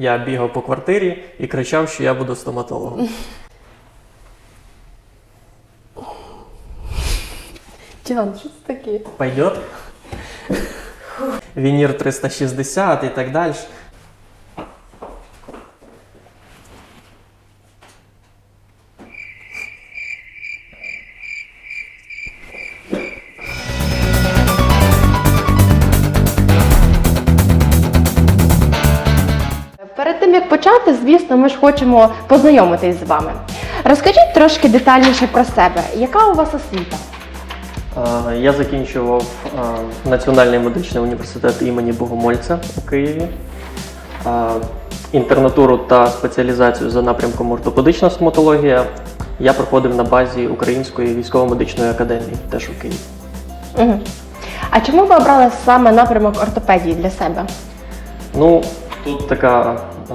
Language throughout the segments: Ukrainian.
Я бігав по квартирі і кричав, що я буду стоматологом. Діан, що це таке? Пойдет? Вінір 360 і так далі. Почати, звісно, ми ж хочемо познайомитись з вами. Розкажіть трошки детальніше про себе. Яка у вас освіта? Е, Я закінчував е, Національний медичний університет імені Богомольця у Києві. Е, Інтернатуру та спеціалізацію за напрямком ортопедична стоматологія я проходив на базі Української військово-медичної академії, теж у Києві. Угу. А чому ви обрали саме напрямок ортопедії для себе? Ну, тут така е,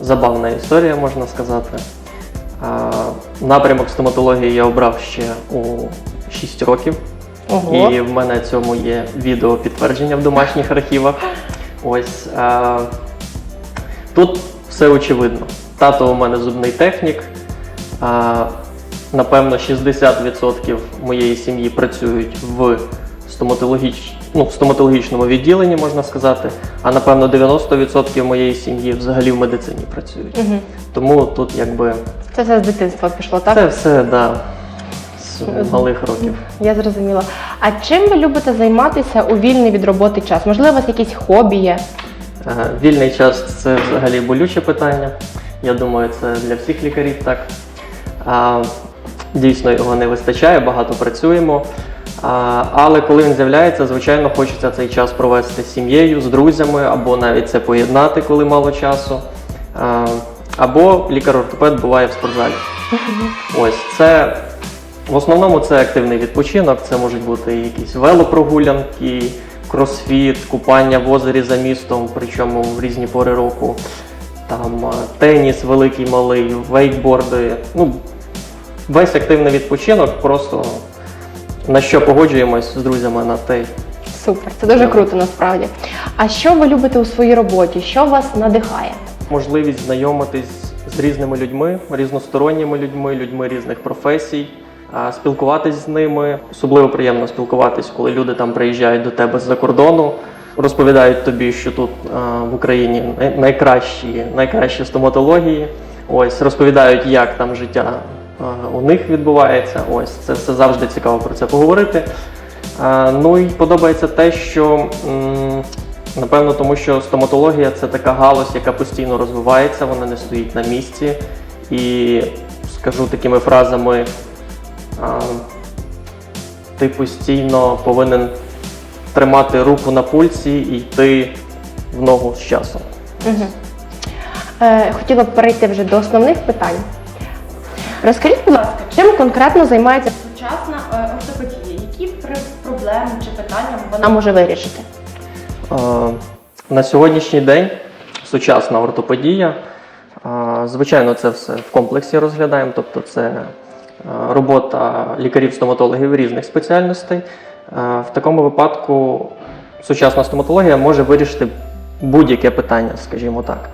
забавна історія, можна сказати. Напрямок стоматології я обрав ще у 6 років. Ого. І в мене цьому є відео підтвердження в домашніх архівах. Ось е, тут все очевидно. Тато у мене зубний технік. Е, напевно, 60% моєї сім'ї працюють в стоматологіч... ну, в стоматологічному відділенні, можна сказати. А напевно 90% моєї сім'ї взагалі в медицині працюють. Угу. Тому тут якби Це все з дитинства пішло, так? це все да, з малих років. Я зрозуміла. А чим ви любите займатися у вільний від роботи час? Можливо, у вас якісь хобі є? Е, Вільний час це взагалі болюче питання. Я думаю, це для всіх лікарів так. Дійсно, його не вистачає, багато працюємо. Але коли він з'являється, звичайно, хочеться цей час провести з сім'єю, з друзями, або навіть це поєднати, коли мало часу. Або лікар-ортопед буває в спортзалі. Ось це в основному це активний відпочинок, це можуть бути якісь велопрогулянки, кросфіт, купання в озері за містом, причому в різні пори року. Там теніс великий, малий, вейкборди. Ну, весь активний відпочинок, просто на що погоджуємось з друзями на те. Супер, це дуже круто насправді. А що ви любите у своїй роботі? Що вас надихає? Можливість знайомитись з різними людьми, різносторонніми людьми, людьми різних професій, а, спілкуватись з ними. Особливо приємно спілкуватись, коли люди там приїжджають до тебе з-за кордону, розповідають тобі, що тут а, в Україні най- найкращі, найкращі стоматології. Ось розповідають, як там життя у них відбувається. Ось це все завжди цікаво про це поговорити. Ну і подобається те, що напевно, тому що стоматологія це така галузь, яка постійно розвивається, вона не стоїть на місці. І скажу такими фразами, ти постійно повинен тримати руку на пульсі і йти в ногу з часом. Угу. Е, хотіла б перейти вже до основних питань. Розкажіть, будь ласка, чим конкретно займається сучасна е, ортопедія? Які проблеми чи питання вона може вирішити? Е, На сьогоднішній день сучасна ортопедія, е, звичайно, це все в комплексі розглядаємо, тобто це робота лікарів-стоматологів різних спеціальностей. В такому випадку сучасна стоматологія може вирішити будь-яке питання, скажімо так.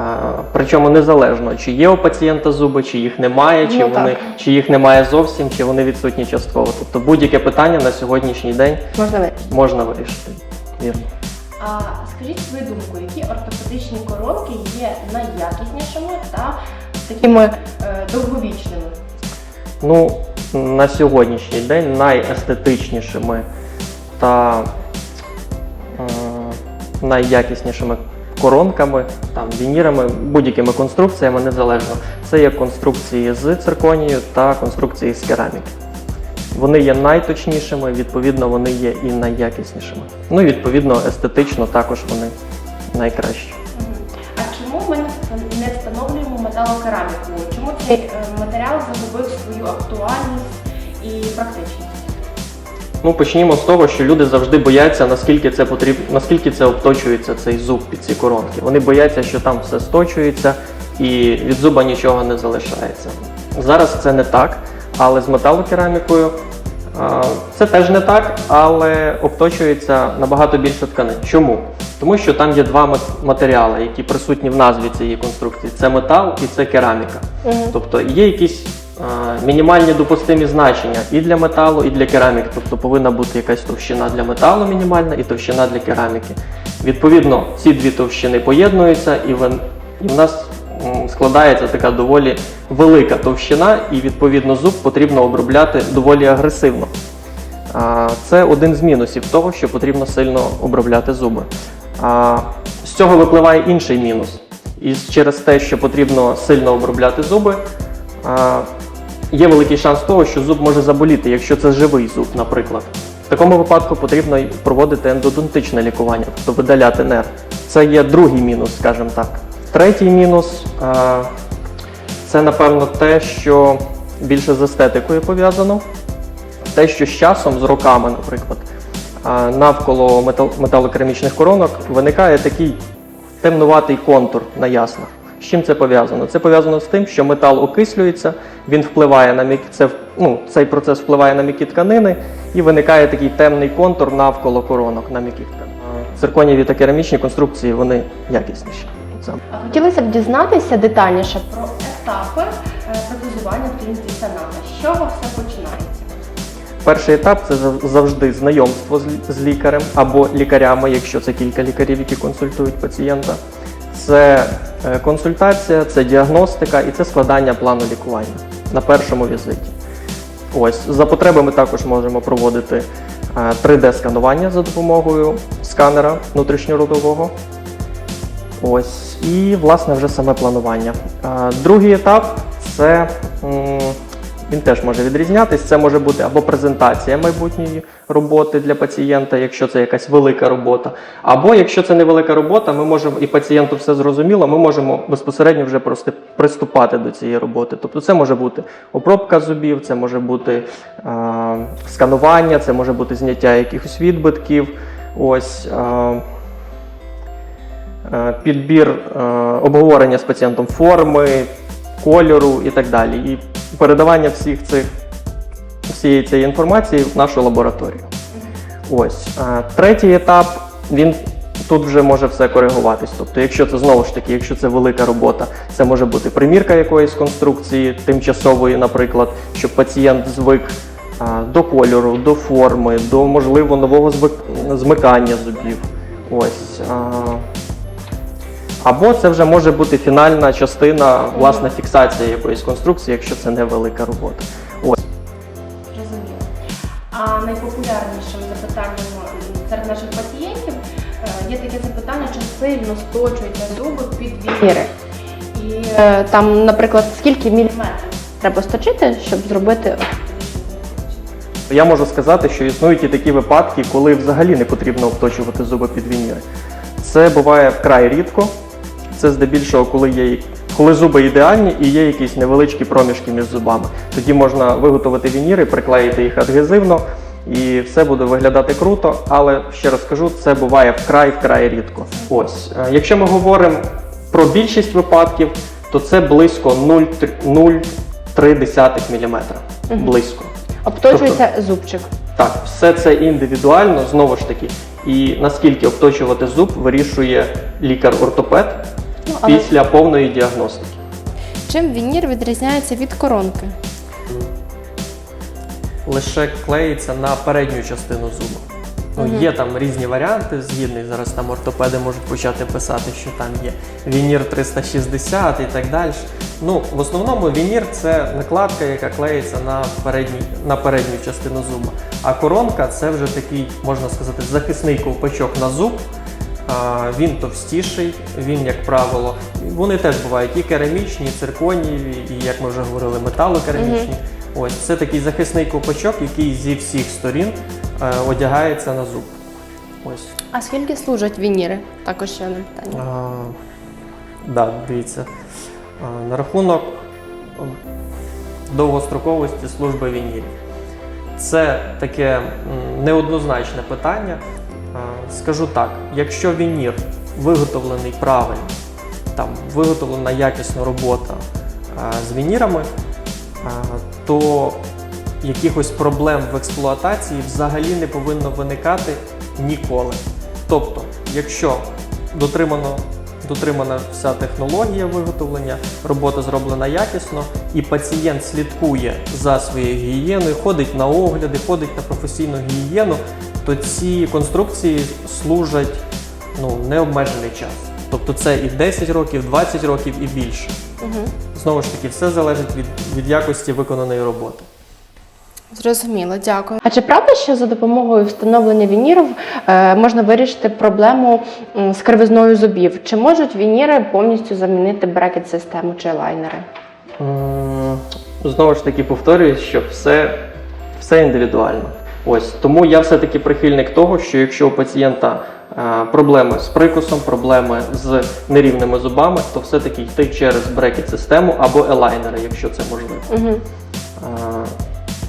Е, Причому незалежно, чи є у пацієнта зуби, чи їх немає, чи, Ну, вони, так. чи їх немає зовсім, чи вони відсутні частково. Тобто будь-яке питання на сьогоднішній день Можна вирішити. можна вирішити. Вірно. А скажіть свою думку, які ортопедичні коронки є найякіснішими та такими е, довговічними? Ну, на сьогоднішній день найестетичнішими та найякіснішими коронками, там, вінірами, будь-якими конструкціями незалежно. Це є конструкції з цирконію та конструкції з кераміки. Вони є найточнішими, відповідно, вони є і найякіснішими. Ну і відповідно, естетично також вони найкращі. А чому ми не встановлюємо металокераміку? Чому цей е, матеріал загубив свою актуальність і практичність? Ну, почнімо з того, що люди завжди бояться, наскільки це потрібно, наскільки це обточується цей зуб під ці коронки. Вони бояться, що там все сточується і від зуба нічого не залишається. Зараз це не так, але з металокерамікою це теж не так, але обточується набагато більше тканин. Чому? Тому що там є два матеріали, які присутні в назві цієї конструкції: це метал і це кераміка. Мгм. Тобто є якісь е, мінімальні допустимі значення і для металу, і для кераміки. Тобто повинна бути якась товщина для металу мінімальна і товщина для кераміки. Відповідно, ці дві товщини поєднуються, і в, і в нас складається така доволі велика товщина, і відповідно зуб потрібно обробляти доволі агресивно. Це один з мінусів того, що потрібно сильно обробляти зуби. З цього випливає інший мінус. І через те, що потрібно сильно обробляти зуби, є великий шанс того, що зуб може заболіти, якщо це живий зуб, наприклад. В такому випадку потрібно проводити ендодонтичне лікування, тобто видаляти нерв. Це є другий мінус, скажімо так. Третій мінус це, напевно, те, що більше з естетикою пов'язано те, що з часом, з роками, наприклад, навколо метал- металокерамічних коронок виникає такий темнуватий контур на яснах. З чим це пов'язано? Це пов'язано з тим, що метал окислюється, він впливає на м'які, це, ну, цей процес впливає на м'які тканини і виникає такий темний контур навколо коронок на м'яких тканинах. А Цирконіві та керамічні конструкції вони якісніші. Хотілося б дізнатися детальніше про етапи е, протезування в клініці Саната. З чого все починається? Перший етап це завжди знайомство з лікарем або лікарями, якщо це кілька лікарів, які консультують пацієнта. Це е, консультація, це діагностика і це складання плану лікування на першому візиті. Ось за потреби ми також можемо проводити 3D-сканування за допомогою сканера внутрішньородового. Ось, і власне вже саме планування. Другий етап це він теж може відрізнятись. Це може бути або презентація майбутньої роботи для пацієнта, якщо це якась велика робота. Або якщо це невелика робота, ми можемо і пацієнту все зрозуміло, ми можемо безпосередньо вже просто приступати до цієї роботи. Тобто це може бути обробка зубів, це може бути а, сканування, це може бути зняття якихось відбитків. Ось. Е, підбір е, обговорення з пацієнтом форми, кольору і так далі. І передавання всіх цих, всієї цієї інформації в нашу лабораторію. Ось. Е, Третій етап, він тут вже може все коригуватись. Тобто, якщо це знову ж таки, якщо це велика робота, це може бути примірка якоїсь конструкції, тимчасової, наприклад, щоб пацієнт звик до кольору, до форми, до можливо нового звик- змикання зубів. Ось. Або це вже може бути фінальна частина, власне, фіксація якоїсь конструкції, якщо це невелика робота. Ось. Зрозуміло. А найпопулярнішим запитанням серед наших пацієнтів е, є таке запитання, чи сильно сточуються зуби під вініри. І е, там, наприклад, скільки міліметрів треба сточити, щоб зробити? Я можу сказати, що існують і такі випадки, коли взагалі не потрібно обточувати зуби під вініри. Це буває вкрай рідко. Це здебільшого, коли є коли зуби ідеальні і є якісь невеличкі проміжки між зубами. Тоді можна виготовити вініри, приклеїти їх адгезивно, і все буде виглядати круто. Але ще раз кажу, це буває вкрай вкрай рідко. Ось, е, якщо ми говоримо про більшість випадків, то це близько 0,3 мм. Близько. Обточується зубчик. Так, все це індивідуально, знову ж таки. І наскільки обточувати зуб вирішує лікар-ортопед Ну, але після повної діагностики. Чим вінір відрізняється від коронки? Лише клеїться на передню частину зуба. Ну, Мгм. Є там різні варіанти згідний. Зараз там ортопеди можуть почати писати, що там є вінір 360 і так далі. Ну, в основному вінір це накладка, яка клеїться на передній, на передню частину зуба. А коронка це вже такий, можна сказати, захисний ковпачок на зуб. Він товстіший, він, як правило, вони теж бувають і керамічні, і цирконієві, і як ми вже говорили, металокерамічні. Ось це такий захисний ковпачок, який зі всіх сторін е, одягається на зуб. Ось. А скільки служать вініри? Також ще одне питання. А, да, дивіться. А, на рахунок довгостроковості служби вінірів. Це таке неоднозначне питання. А, Скажу так: якщо вінір виготовлений правильно, там виготовлена якісна робота з вінірами, то якихось проблем в експлуатації взагалі не повинно виникати ніколи. Тобто, якщо дотримано, дотримана вся технологія виготовлення, робота зроблена якісно, і пацієнт слідкує за своєю гігієною, ходить на огляди, ходить на професійну гігієну, то ці конструкції служать ну, необмежений час. Тобто це і 10 років, 20 років і більше. Угу. Знову ж таки, все залежить від, від якості виконаної роботи. Зрозуміло, дякую. А чи правда, що за допомогою встановлення вінірів е, можна вирішити проблему з кривизною зубів? Чи можуть вініри повністю замінити брекет-систему чи лайнери? Знову ж таки повторююсь, що все, все індивідуально. Ось тому я все-таки прихильник того, що якщо у пацієнта е, проблеми з прикусом, проблеми з нерівними зубами, то все-таки йти через брекет-систему або елайнери, якщо це можливо. Угу.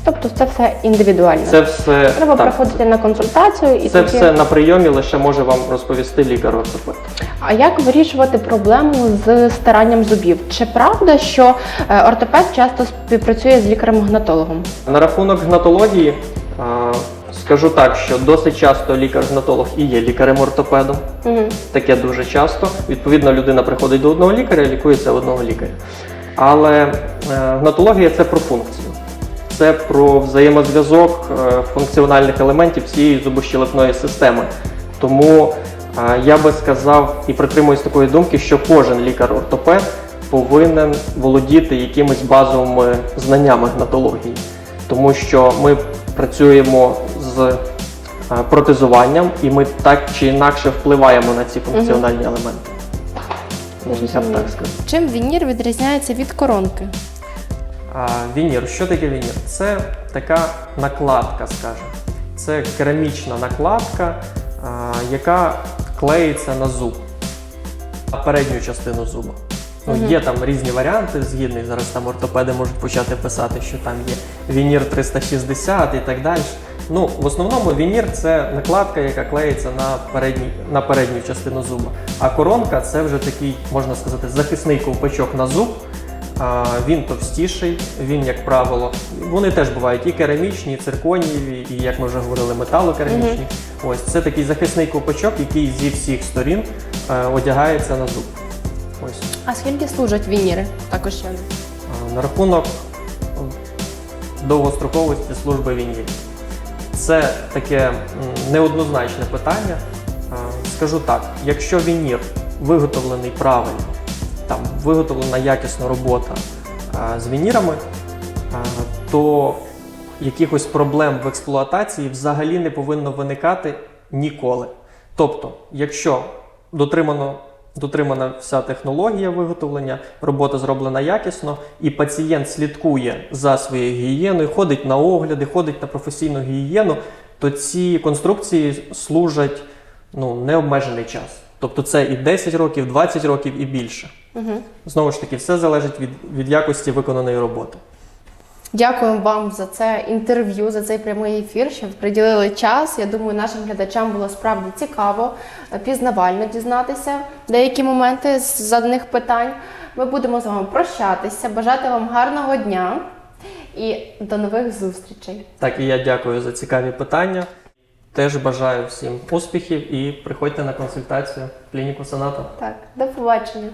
Тобто це все індивідуально. Це все Треба так, приходити на консультацію і це тоді... все на прийомі лише може вам розповісти лікар-ортопед. А як вирішувати проблему з старанням зубів? Чи правда, що е, ортопед часто співпрацює з лікарем-гнатологом? На рахунок гнатології скажу так, що досить часто лікар-гнатолог і є лікарем-ортопедом. Угу. Таке дуже часто. Відповідно, людина приходить до одного лікаря, і лікується одного лікаря. Але е, гнатологія це про функцію. Це про взаємозв'язок е, функціональних елементів всієї зубощелепної системи. Тому е, я би сказав і притримуюсь такої думки, що кожен лікар-ортопед повинен володіти якимись базовими знаннями гнатології, тому що ми працюємо з е, протезуванням, і ми так чи інакше впливаємо на ці функціональні елементи. Б так сказав. Чим вінір відрізняється від коронки? А, вінір. Що таке вінір? Це така накладка, скажімо. Це керамічна накладка, а, яка клеїться на зуб, на передню частину зуба. Ну, Мгм. Є там різні варіанти згідних. Зараз там ортопеди можуть почати писати, що там є вінір 360 і так далі. Ну, в основному вінір це накладка, яка клеїться на передній, на передню частину зуба. А коронка це вже такий, можна сказати, захисний ковпачок на зуб. А, Він товстіший, він, як правило, вони теж бувають і керамічні, і цирконієві, і, як ми вже говорили, металокерамічні. Ось це такий захисний ковпачок, який зі всіх сторін е, одягається на зуб. Ось. А скільки служать вініри? Також ще. На рахунок довгостроковості служби війні. Це таке неоднозначне питання. Скажу так: якщо вінір виготовлений правильно, там виготовлена якісна робота з вінірами, то якихось проблем в експлуатації взагалі не повинно виникати ніколи. Тобто, якщо дотримано дотримана вся технологія виготовлення, робота зроблена якісно, і пацієнт слідкує за своєю гігієною, ходить на огляди, ходить на професійну гігієну, то ці конструкції служать ну, необмежений час. Тобто це і 10 років, 20 років і більше. Угу. Знову ж таки, все залежить від, від якості виконаної роботи. Дякуємо вам за це інтерв'ю, за цей прямий ефір, що ви приділили час. Я думаю, нашим глядачам було справді цікаво, е, пізнавально дізнатися деякі моменти з заданих питань. Ми будемо з вами прощатися, бажати вам гарного дня і до нових зустрічей. Так і я дякую за цікаві питання. Теж бажаю всім успіхів і приходьте на консультацію в клініку Соната. Так, до побачення.